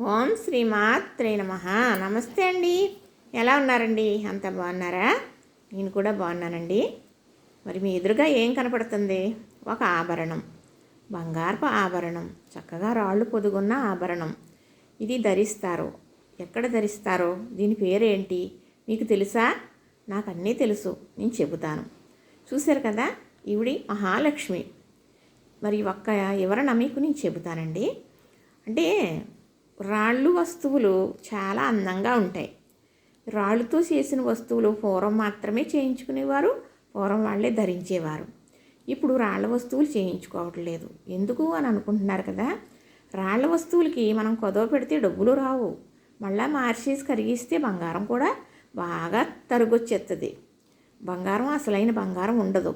ఓం శ్రీమాత్రే నమ. నమస్తే అండి. ఎలా ఉన్నారండి? అంత బాగున్నారా? నేను కూడా బాగున్నానండి. మరి మీ ఎదురుగా ఏం కనపడుతుంది? ఒక ఆభరణం. బంగారపు ఆభరణం. చక్కగా రాళ్ళు పొదుగున్న ఆభరణం. ఇది ధరిస్తారు. ఎక్కడ ధరిస్తారో? దీని పేరేంటి? మీకు తెలుసా? నాకు అన్నీ తెలుసు. నేను చెబుతాను. చూశారు కదా? ఈవిడి మహాలక్ష్మి. మరి ఒక్క వివరణ మీకు నేను చెబుతానండి. అంటే రాళ్ళు వస్తువులు చాలా అందంగా ఉంటాయి. రాళ్ళతో చేసిన వస్తువులు పూర్వం మాత్రమే చేయించుకునేవారు పూర్వం వాళ్ళే ధరించేవారు. ఇప్పుడు రాళ్ళ వస్తువులు చేయించుకోవట్లేదు ఎందుకు అని అనుకుంటున్నారు కదా? రాళ్ళ వస్తువులకి మనం కొదవ పెడితే డబ్బులు రావు. మళ్ళీ మార్చేసి కరిగిస్తే బంగారం కూడా బాగా తరుగొచ్చేస్తుంది బంగారం అసలైన బంగారం ఉండదు.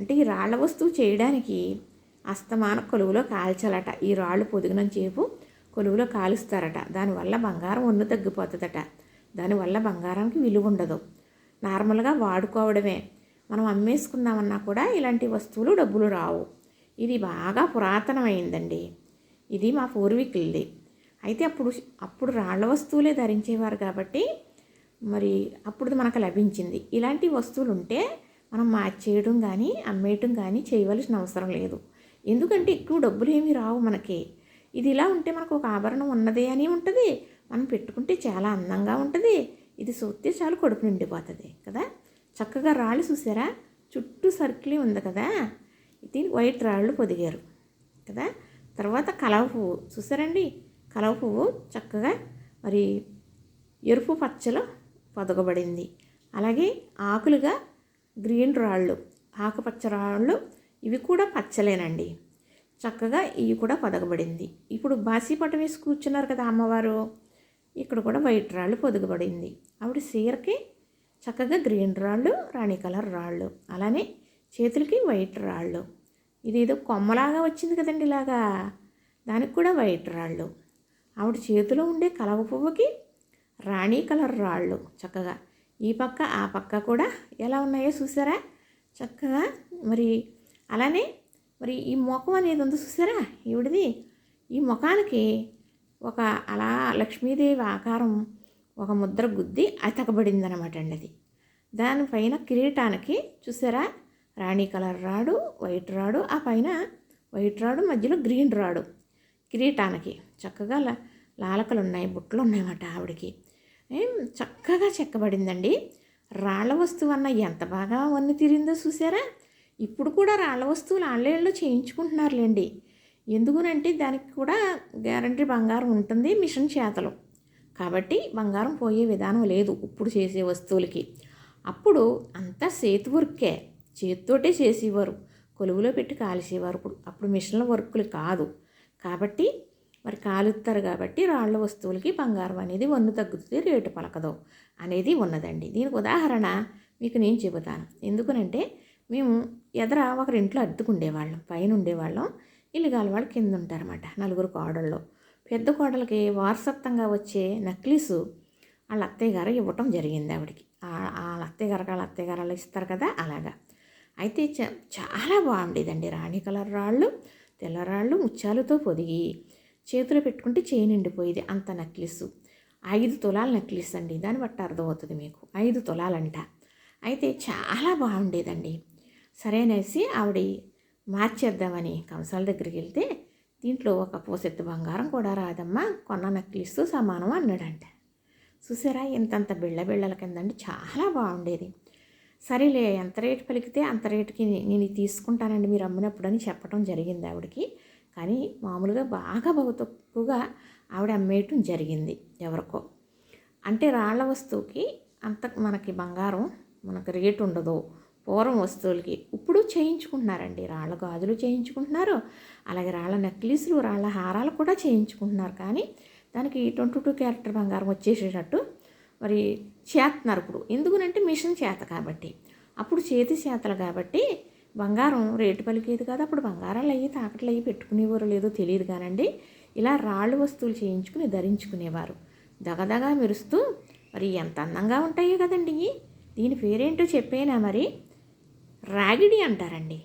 అంటే ఈ రాళ్ళ వస్తువు చేయడానికి అస్తమాన కొలువులో కాల్చాలట. ఈ రాళ్ళు పొదిగినంచేపు సేపు కొలువులో కాలుస్తారట. దానివల్ల బంగారం ఒన్ను తగ్గిపోతుందట. దానివల్ల బంగారానికి విలువ ఉండదు నార్మల్గా వాడుకోవడమే. మనం అమ్మేసుకుందామన్నా కూడా ఇలాంటి వస్తువులు డబ్బులు రావు. ఇది బాగా పురాతనమైందండి. ఇది మా పూర్వీకులది. అయితే అప్పుడు అప్పుడు రాళ్ళ వస్తువులే ధరించేవారు కాబట్టి మరి అప్పుడు మనకు లభించింది. ఇలాంటి వస్తువులు ఉంటే మనం మార్చేయడం కానీ అమ్మేయటం కానీ చేయవలసిన అవసరం లేదు. ఎందుకంటే ఎక్కువ డబ్బులు ఏమీ రావు మనకి. ఇది ఇలా ఉంటే మనకు ఒక ఆభరణం ఉన్నది అని ఉంటుంది. మనం పెట్టుకుంటే చాలా అందంగా ఉంటుంది. ఇది చూస్తే చాలు కడుపు నిండిపోతుంది కదా? చక్కగా రాళ్ళు చూసారా? చుట్టూ సర్కిల్ ఉంది కదా? ఇది వైట్ రాళ్ళు పొదిగారు కదా? తర్వాత కలవ పువ్వు చూసారండి? కలవ పువ్వు చక్కగా మరి ఎరుపు పచ్చలో పొదగబడింది. అలాగే ఆకులుగా గ్రీన్ రాళ్ళు ఆకుపచ్చ రాళ్ళు ఇవి కూడా పచ్చలేనండి. చక్కగా ఇవి కూడా పొదగబడింది. ఇప్పుడు బాసీ పట్టు వేసి కూర్చున్నారు కదా అమ్మవారు. ఇక్కడ కూడా వైట్ రాళ్ళు పొదగబడింది. ఆవిడ సీరకి చక్కగా గ్రీన్ రాళ్ళు రాణి కలర్ రాళ్ళు అలానే చేతులకి వైట్ రాళ్ళు. ఇది ఏదో కొమ్మలాగా వచ్చింది కదండి ఇలాగా. దానికి కూడా వైట్ రాళ్ళు. ఆవిడ చేతిలో ఉండే కలవ పువ్వుకి రాణి కలర్ రాళ్ళు చక్కగా. ఈ పక్క ఆ పక్క కూడా ఎలా ఉన్నాయో చూసారా? చక్కగా మరి అలానే మరి ఈ ముఖం అనేది ఉంది చూసారా? ఈవిడిది. ఈ ముఖానికి ఒక అలా లక్ష్మీదేవి ఆకారం ఒక ముద్ర గుద్ది అతకబడింది అనమాట అండి అది. దానిపైన కిరీటానికి చూసారా? రాణి కలర్ రాడు వైట్ రాడు ఆ పైన వైట్ రాడు మధ్యలో గ్రీన్ రాడు కిరీటానికి. చక్కగా లాలకలు ఉన్నాయి బుట్టలు ఉన్నాయన్నమాట ఆవిడకి చక్కగా చెక్కబడిందండి. రాళ్ళ వస్తువు అన్న ఎంత బాగా వన్ని తిరిందో చూసారా? ఇప్పుడు కూడా రాళ్ళ వస్తువులు ఆన్లైన్లో చేయించుకుంటున్నారులేండి. ఎందుకునంటే దానికి కూడా గ్యారంటీ బంగారం ఉంటుంది మిషన్ చేతలు. కాబట్టి బంగారం పోయే విధానం లేదు ఇప్పుడు చేసే వస్తువులకి. అప్పుడు అంతా చేతి వర్కే. చేతితోటే చేసేవారు. కొలువులో పెట్టి కాల్చేవారు ఇప్పుడు. అప్పుడు మిషన్ల వర్కులు కాదు. కాబట్టి మరి కాలుస్తారు కాబట్టి రాళ్ళ వస్తువులకి బంగారం అనేది వన్ను తగ్గుతుంది రేటు పలకదు అనేది ఉన్నదండి. దీనికి ఉదాహరణ మీకు నేను చెబుతాను. ఎందుకనంటే మేము ఎదర ఒకరింట్లో అద్దుకుండేవాళ్ళం పైన ఉండేవాళ్ళం ఇల్లుగాల వాళ్ళు కింద ఉంటారన్నమాట నలుగురు కోడళ్ళు. పెద్ద కోడలకి వారసత్వంగా వచ్చే నక్లీసు వాళ్ళ అత్తయ్య గారు ఇవ్వటం జరిగింది ఆవిడకి. వాళ్ళ అత్తయ్య గారు వాళ్ళ అత్తయ్య గారు ఇస్తారు కదా అలాగా. అయితే చాలా బాగుండేదండి రాణి కలర్ రాళ్ళు తెల్లరాళ్ళు ముత్యాలతో పొదిగి చేతిలో పెట్టుకుంటే చేయి నిండిపోయేది అంత నక్లీసు. ఐదు తులాల నక్లీస్ అండి దాన్ని బట్టి అర్థమవుతుంది మీకు. ఐదు తులాలంట. అయితే చాలా బాగుండేదండి. సరేనేసి ఆవిడ మార్చేద్దామని కంసాల దగ్గరికి వెళ్తే దీంట్లో ఒక పోసెత్తు బంగారం కూడా రాదమ్మా కొన్న నక్లిస్తూ సమానం అన్నాడంట. చూసారా ఇంతంత బిళ్ళ బిళ్ళల కిందండి చాలా బాగుండేది. సరేలే ఎంత రేటు పలికితే అంత రేటుకి నేను తీసుకుంటానండి మీరు అమ్మినప్పుడు అని చెప్పడం జరిగింది ఆవిడకి. కానీ మామూలుగా బాగా బహు తక్కువగా ఆవిడ అమ్మేయటం జరిగింది ఎవరికో. అంటే రాళ్ళ వస్తువుకి అంత మనకి బంగారం మనకు రేటు ఉండదు. పూర్వం వస్తువులకి ఇప్పుడు చేయించుకుంటున్నారండి. రాళ్ళ గాజులు చేయించుకుంటున్నారు. అలాగే రాళ్ళ నెక్లెస్లు రాళ్ళ హారాలు కూడా చేయించుకుంటున్నారు. కానీ దానికి ట్వంటీ టూ క్యారెక్టర్ బంగారం వచ్చేసేటట్టు మరి చేస్తున్నారు ఇప్పుడు. ఎందుకునంటే మిషన్ చేత కాబట్టి. అప్పుడు చేతి చేతలు కాబట్టి బంగారం రేటు పలికేది కాదు. అప్పుడు బంగారాలు అయ్యి తాకట్లు అయ్యి పెట్టుకునేవారు లేదో తెలియదు కానండి. ఇలా రాళ్ళు వస్తువులు చేయించుకుని ధరించుకునేవారు. దగదగా మెరుస్తూ మరి ఎంత అందంగా ఉంటాయో కదండి. దీని పేరేంటో చెప్పేనా మరి? రాగిడి అంటారండి.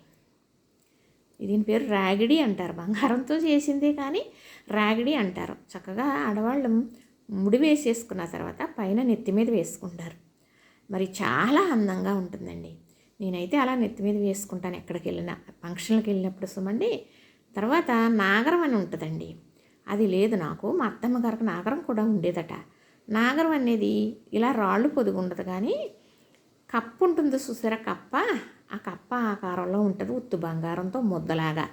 దీని పేరు రాగిడి అంటారు. బంగారంతో చేసిందే కానీ రాగిడి అంటారు. చక్కగా ఆడవాళ్ళు ముడి వేసేసుకున్న తర్వాత పైన నెత్తి మీద వేసుకుంటారు. మరి చాలా అందంగా ఉంటుందండి. నేనైతే అలా నెత్తి మీద వేసుకుంటాను ఎక్కడికి వెళ్ళినా ఫంక్షన్లకు వెళ్ళినప్పుడు సుమండి తర్వాత నాగరం అని ఉంటుందండి. అది లేదు నాకు. మా అత్తమ్మ గారికి నాగరం కూడా ఉండేదట. నాగరం అనేది ఇలా రాళ్ళు పొదుగు ఉండదు కానీ కప్పు ఉంటుంది చూసారా? కప్ప? ఆ కప్ప ఆకారంలో ఉంటుంది ఉత్తు బంగారంతో ముద్దలాగా.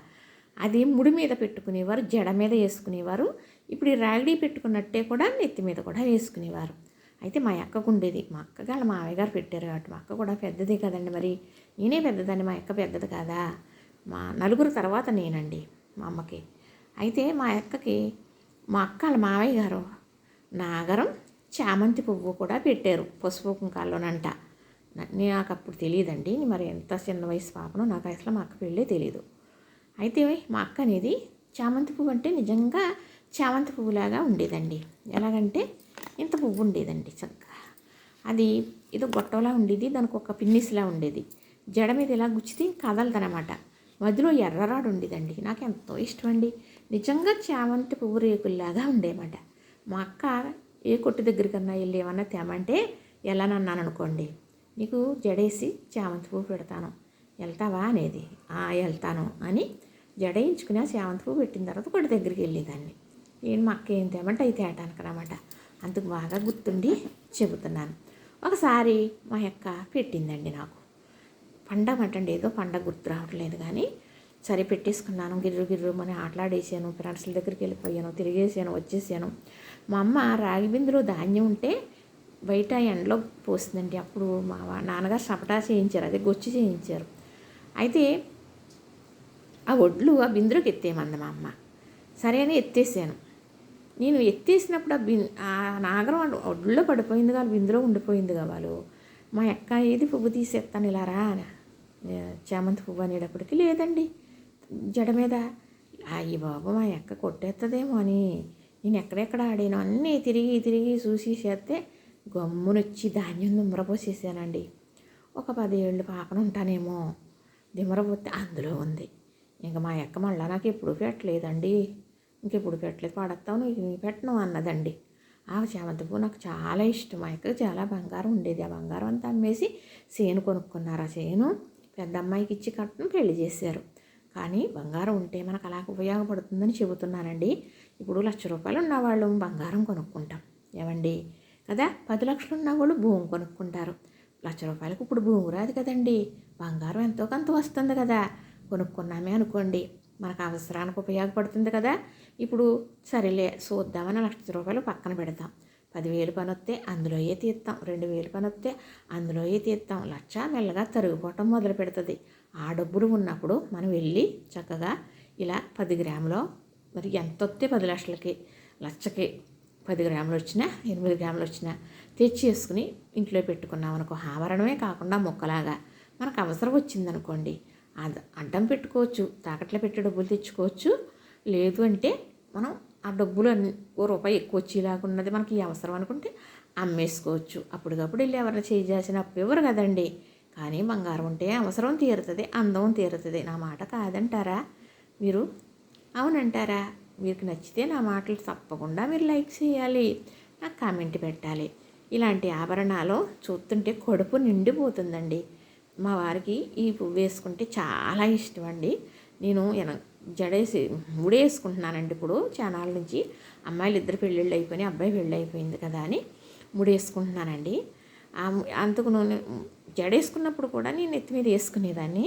అది ముడి మీద పెట్టుకునేవారు జడ మీద వేసుకునేవారు. ఇప్పుడు ఈ రాగిడి పెట్టుకున్నట్టే కూడా నెత్తి మీద కూడా వేసుకునేవారు. అయితే మా అక్కకు ఉండేది మా అక్క వాళ్ళ మావయ్య గారు పెట్టారు కాబట్టి మా అక్క కూడా పెద్దదే కదండి మరి. నేనే పెద్దదండి మా అక్క పెద్దది కాదా? మా నలుగురు తర్వాత నేనండి మా అమ్మకి. అయితే మా అక్కకి మా అక్క వాళ్ళ మావయ్య గారు నాగరం చామంతి పువ్వు కూడా పెట్టారు పసుపు కుంకాల్లోనంట. నా- నాకు అప్పుడు తెలియదండి మరి ఎంత చిన్న వయసు పాపనో నాకు అసలు మా అక్క పెళ్ళే తెలియదు అయితే మా అక్క అనేది చామంతి పువ్వు అంటే నిజంగా చామంతి పువ్వులాగా ఉండేదండి. ఎలాగంటే ఇంత పువ్వు ఉండేదండి చక్కగా. అది ఏదో గొట్టంలా ఉండేది దానికి ఒక పిన్నిస్లా ఉండేది. జడ మీద ఇలా గుచ్చితే కదలదనమాట. మధ్యలో ఎర్రరాడు ఉండేదండి. నాకు ఎంతో ఇష్టం అండి నిజంగా చామంతి పువ్వు రేకుల్లాగా ఉండేమాట. మా అక్క ఏ కొట్టు దగ్గరికన్నా వెళ్ళి ఏమన్నా తేమంటే వెళ్ళనన్నాను అనుకోండి నీకు జడేసి చామంతి పువ్వు పెడతాను. వెళ్తావా అనేది. "ఆ, వెళ్తాను అని జడేయించుకుని ఆ చామంతి పువ్వు పెట్టిన తర్వాత కొట్టు దగ్గరికి వెళ్ళేదాన్ని. నేను మా అక్క ఏం తేమంటే అయితే తేటానికి అనమాట అందుకు బాగా గుర్తుండి చెబుతున్నాను. ఒకసారి మా అక్క పెట్టిందండి నాకు. పండగ అంటండి ఏదో పండగ గుర్తు రావట్లేదు కానీ సరే పెట్టేసుకున్నాను గిర్రు గిర్రు అని ఆటలాడేసాను ఫ్రెండ్స్ల దగ్గరికి వెళ్ళిపోయాను తిరిగేసాను వచ్చేసాను. మా అమ్మ రాగి బిందులో ధాన్యం ఉంటే బయట ఎండలో పోసిందండి అప్పుడు మా నాన్నగారు సపటా చేయించారు. అదే గొచ్చి చేయించారు. అయితే ఆ ఒడ్లు ఆ బిందులోకి ఎత్తేయమంది మా అమ్మ. సరే అని ఎత్తేసాను. నేను ఎత్తేసినప్పుడు ఆ బిన్ ఆ నాగరం ఒడ్లో పడిపోయింది కాదు బిందులో ఉండిపోయింది వాళ్ళు. మా అక్క ఏది పువ్వు తీసేస్తాను ఇలా రా అని. చామంతి పువ్వు అనేటప్పటికి లేదండి. జడ మీద అయ్యి బాబు మా అక్క కొట్టేస్తుందేమో అని. నేను ఎక్కడెక్కడ ఆడాను అన్నీ తిరిగి తిరిగి చూసి చేస్తే గమ్మునొచ్చి ధాన్యం దుమ్మరపోసేసానండి ఒక పదేళ్ళు పాపన ఉంటానేమో. దిమ్మరపోతే అందులో ఉంది. ఇంకా మా అక్క మళ్ళా నాకు ఎప్పుడు పెట్టలేదండి. ఇంకెప్పుడు పెట్టలేదు. పడతాను నీకు పెట్టను అన్నదండి. ఆ చామంతి పువ్వు నాకు చాలా ఇష్టం. మా అక్కకి చాలా బంగారం ఉండేది. ఆ బంగారం అంతా అమ్మేసి సేను కొనుక్కున్నారు. ఆ సేను పెద్ద అమ్మాయికి ఇచ్చి కట్టను పెళ్ళి చేశారు. కానీ బంగారం ఉంటే మనకు అలాగ ఉపయోగపడుతుందని చెబుతున్నానండి. ఇప్పుడు లక్ష రూపాయలు ఉన్నవాళ్ళు బంగారం కొనుక్కుంటాం. ఏమండి? కదా? పది లక్షలు ఉన్న వాళ్ళు భూమి కొనుక్కుంటారు. లక్ష రూపాయలకు ఇప్పుడు భూమి రాదు కదండి. బంగారం ఎంతో కొంత వస్తుంది కదా. కొనుక్కున్నామే అనుకోండి. మనకు అవసరానికి ఉపయోగపడుతుంది కదా. ఇప్పుడు సరేలే చూద్దామని లక్ష రూపాయలు పక్కన పెడతాం. పదివేలు పని వస్తే అందులోయే తీస్తాం. రెండు వేలు పని వస్తే అందులోయే తీస్తాం. లక్ష మెల్లగా తరిగిపోవటం మొదలు పెడుతుంది. ఆ డబ్బులు ఉన్నప్పుడు మనం వెళ్ళి చక్కగా ఇలా పది గ్రాములో మరి ఎంత వస్తే పది లక్షలకి లక్షకి పది గ్రాములు వచ్చినా ఎనిమిది గ్రాములు వచ్చినా తెచ్చేసుకుని ఇంట్లో పెట్టుకున్నాం అనుకో ఆవరణమే కాకుండా మొక్కలాగా మనకు అవసరం వచ్చిందనుకోండి అది అడ్డం పెట్టుకోవచ్చు తాకట్లో పెట్టి డబ్బులు తెచ్చుకోవచ్చు. లేదు అంటే మనం ఆ డబ్బులు అన్ని ఓ రూపాయి ఎక్కువ వచ్చేలాగా ఉన్నది మనకి అవసరం అనుకుంటే అమ్మేసుకోవచ్చు. అప్పటికప్పుడు వెళ్ళి ఎవరైనా చేయాల్సిన అప్పు ఇవ్వరు కదండి. కానీ బంగారం ఉంటే అవసరం తీరుతుంది అందం తీరుతుంది. నా మాట కాదంటారా మీరు? అవునంటారా? మీకు నచ్చితే నా మాటలు తప్పకుండా మీరు లైక్ చేయాలి నాకు కామెంట్ పెట్టాలి. ఇలాంటి ఆభరణాలు చూస్తుంటే కడుపు నిండిపోతుందండి. మా వారికి ఈ పువ్వు వేసుకుంటే చాలా ఇష్టం అండి. నేను జడేసి ముడేసుకుంటున్నానండి ఇప్పుడు చానాల నుంచి. అమ్మాయిలు ఇద్దరు పెళ్ళిళ్ళు అయిపోయినాయి అబ్బాయి పెళ్ళి అయిపోయింది కదా అని ముడేసుకుంటున్నానండి. ఆ అంతకు నూనె జడేసుకున్నప్పుడు కూడా నేను ఎత్తి మీద వేసుకునేదాన్ని.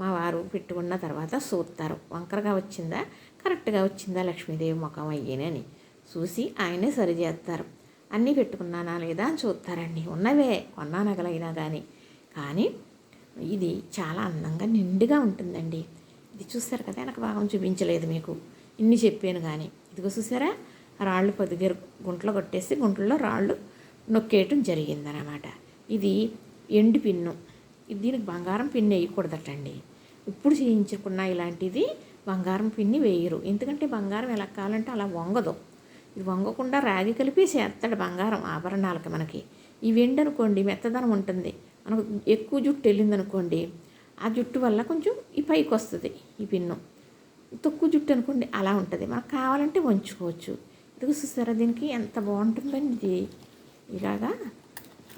మా వారు పెట్టుకున్న తర్వాత చూస్తారు వంకరగా వచ్చిందా? కరెక్ట్గా వచ్చిందా లక్ష్మీదేవి ముఖం అయ్యేనని చూసి ఆయనే సరి చేస్తారు. అన్నీ పెట్టుకున్నానా లేదా అని చూస్తారండి. ఉన్నవే కొన్నా నగలైనా కానీ కానీ ఇది చాలా అందంగా నిండుగా ఉంటుందండి. ఇది చూస్తారు కదా వెనక భాగం చూపించలేదు మీకు. ఇన్ని చెప్పాను కానీ ఇదిగో చూసారా? రాళ్ళు పొదిగేరు గుంటలో కొట్టేసి గుంటల్లో రాళ్ళు నొక్కేయటం జరిగిందనమాట. ఇది ఎండు పిన్ను. ఇది దీనికి బంగారం పిన్ను వేయకూడదటండి. ఇప్పుడు చేయించుకున్న ఇలాంటిది బంగారం పిన్ని వేయరు. ఎందుకంటే బంగారం ఎలా కావాలంటే అలా వంగదు. ఇది వంగకుండా రాగి కలిపి చేస్తాడు బంగారం ఆభరణాలకి మనకి. ఈ వెండి అనుకోండి మెత్తదనం ఉంటుంది. మనకు ఎక్కువ జుట్టు వెళ్ళిందనుకోండి ఆ జుట్టు వల్ల కొంచెం ఈ పైకి వస్తుంది ఈ పిన్ను. తక్కువ జుట్టు అనుకోండి అలా ఉంటుంది. మనకు కావాలంటే వంచుకోవచ్చు. ఇది చూసారా దీనికి ఎంత బాగుంటుందండి ఇది. ఇలాగా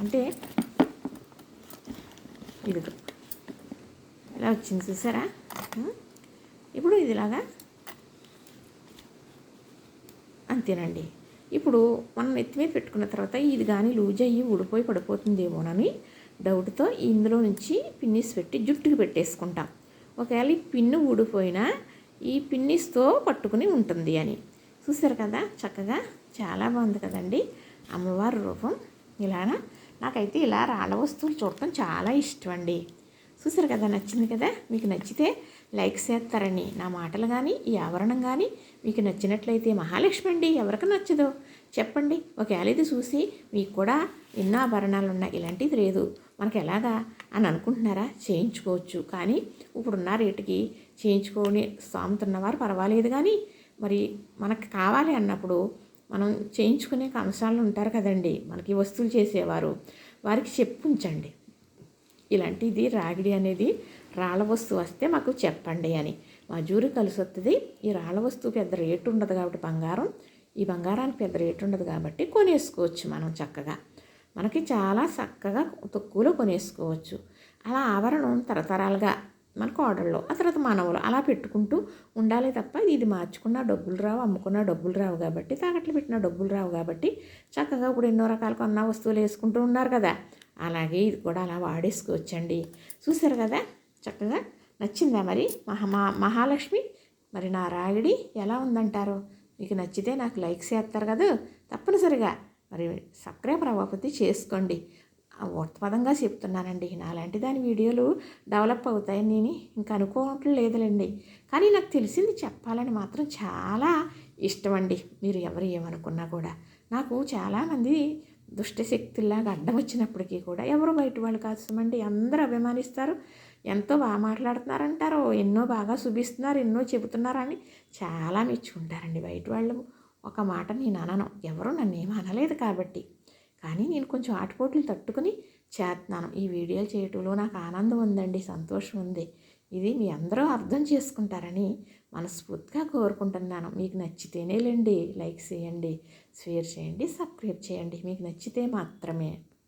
అంటే ఇది ఇలా వచ్చింది చూసారా? ఇప్పుడు ఇదిలాగా? అంతేనండి. ఇప్పుడు మనం నెత్తి మీద పెట్టుకున్న తర్వాత ఇది కానీ లూజ్ అయ్యి ఊడిపోయి పడిపోతుందేమోనని డౌట్తో ఇందులో నుంచి పిన్నిస్ పెట్టి జుట్టుకి పెట్టేసుకుంటాం. ఒకవేళ ఈ పిన్ను ఊడిపోయినా ఈ పిన్నిస్తో పట్టుకుని ఉంటుంది అని. చూసారు కదా? చక్కగా చాలా బాగుంది కదండి. అమ్మవారి రూపం. ఇలానా? నాకైతే ఇలా రాళ్ళ వస్తువులు చూడటం చాలా ఇష్టం అండి చూసారు కదా నచ్చింది కదా? మీకు నచ్చితే లైక్ చేస్తారని నా మాటలు కానీ ఈ ఆవరణం కానీ మీకు నచ్చినట్లయితే మహాలక్ష్మి అండి ఎవరికి నచ్చదో? చెప్పండి. ఒకవేళ ఇది చూసి మీకు కూడా ఎన్నో ఆభరణాలు ఉన్నాయి ఇలాంటిది లేదు. మనకి ఎలాగా అని అనుకుంటున్నారా? చేయించుకోవచ్చు. కానీ ఇప్పుడున్న రేటుకి చేయించుకొని సాముతున్నవారు పర్వాలేదు కానీ మరి మనకు కావాలి అన్నప్పుడు మనం చేయించుకునే అంశాలు ఉంటారు కదండి మనకి వస్తువులు చేసేవారు. వారికి చెప్పు ఉంచండి. ఇలాంటిది రాగిడి అనేది రాళ్ళ వస్తువు వస్తే మాకు చెప్పండి అని. మా జూరి కలిసి వస్తుంది ఈ రాళ్ళ వస్తువు పెద్ద రేటు ఉండదు కాబట్టి బంగారం. ఈ బంగారానికి పెద్ద రేటు ఉండదు కాబట్టి కొనేసుకోవచ్చు మనం చక్కగా. మనకి చాలా చక్కగా తక్కువలో కొనేసుకోవచ్చు. అలా ఆభరణం తరతరాలుగా మన కోడళ్ళు ఆ తర్వాత మనవలు అలా పెట్టుకుంటూ ఉండాలి తప్ప ఇది మార్చుకున్న డబ్బులు రావు అమ్ముకున్న డబ్బులు రావు కాబట్టి తాకట్లు పెట్టిన డబ్బులు రావు కాబట్టి చక్కగా ఇప్పుడు ఎన్నో రకాల కొన్న వస్తువులు వేసుకుంటూ ఉన్నారు కదా. అలాగే ఇది కూడా అలా వాడేసుకోవచ్చండి. చూసారు కదా? చక్కగా నచ్చిందా మరి? మహా మా- మహాలక్ష్మి మరి నా రాగిడి ఎలా ఉందంటారు? మీకు నచ్చితే నాకు లైక్స్ చేస్తారు కదా? తప్పనిసరిగా మరి సబ్స్క్రైబ్ అవ్వకపోతే చేసుకోండి. ఆ చెప్తున్నానండి. నాలాంటి దాని వీడియోలు డెవలప్ అవుతాయని నేను ఇంకా అనుకోవటం లేదులేండి. కానీ నాకు తెలిసింది చెప్పాలని మాత్రం చాలా ఇష్టం అండి మీరు ఎవరు ఏమనుకున్నా కూడా. నాకు చాలామంది దుష్టశక్తుల్లాగా అడ్డం వచ్చినప్పటికీ కూడా ఎవరు బయట వాళ్ళు కాస్తామండి అందరూ అభిమానిస్తారు. ఎంతో బాగా మాట్లాడుతున్నారంటారు. ఎన్నో బాగా చూపిస్తున్నారు ఎన్నో చెబుతున్నారని చాలా మెచ్చుకుంటారండి బయట వాళ్ళు. ఒక మాట నేను అనను. ఎవరు నన్ను ఏం అనలేదు కాబట్టి. కానీ నేను కొంచెం ఆటపోట్లు తట్టుకుని చేస్తున్నాను. ఈ వీడియోలు చేయటంలో నాకు ఆనందం ఉందండి సంతోషం ఉంది. ఇది మీ అందరూ అర్థం చేసుకుంటారని మనస్ఫూర్తిగా కోరుకుంటున్నాను. మీకు నచ్చితేనేలేండి లైక్ చేయండి. షేర్ చేయండి సబ్స్క్రైబ్ చేయండి. మీకు నచ్చితే మాత్రమే.